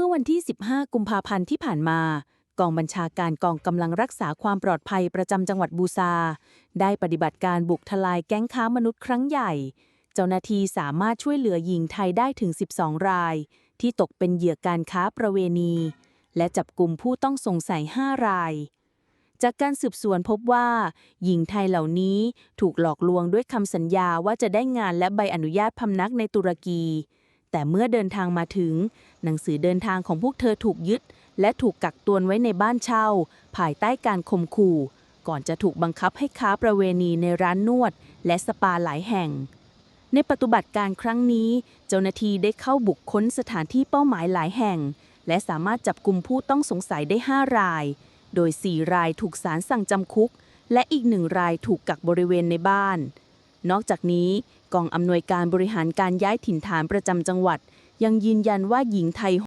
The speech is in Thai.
มื่อวันที่ 15 กุมภาพันธ์ที่ผ่านมา กองบัญชาการกองกำลังรักษาความปลอดภัยประจำจังหวัดบูซา ได้ปฏิบัติการบุกทลายแก๊งค้ามนุษย์ครั้งใหญ่ เจ้าหน้าที่สามารถช่วยเหลือหญิงไทยได้ถึง 12 ราย ที่ตกเป็นเหยื่อการค้าประเวณี และจับกลุ่มผู้ต้องสงสัย 5 ราย จากการสืบสวนพบว่า หญิงไทยเหล่านี้ถูกหลอกลวงด้วยคำสัญญาว่าจะได้งานและใบอนุญาตพำนักในตุรกี แต่เมื่อเดินทางมาถึง หนังสือเดินทางของพวกเธอถูกยึด และถูกกักตัวไว้ในบ้านเช่า ภายใต้การข่มขู่ ก่อนจะถูกบังคับให้ค้าประเวณีในร้านนวด และสปาหลายแห่ง ในปฏิบัติการครั้งนี้ เจ้าหน้าที่ได้เข้าบุกค้นสถานที่เป้าหมายหลายแห่ง และสามารถจับกลุ่มผู้ต้องสงสัยได้ 5 ราย โดย 4 รายถูกศาลสั่งจำคุก และอีกหนึ่งรายถูกกักบริเวณในบ้าน นอกจากนี้กองอำนวยการบริหารการย้ายถิ่นฐานประจำจังหวัด ยังยืนยันว่าหญิงไทย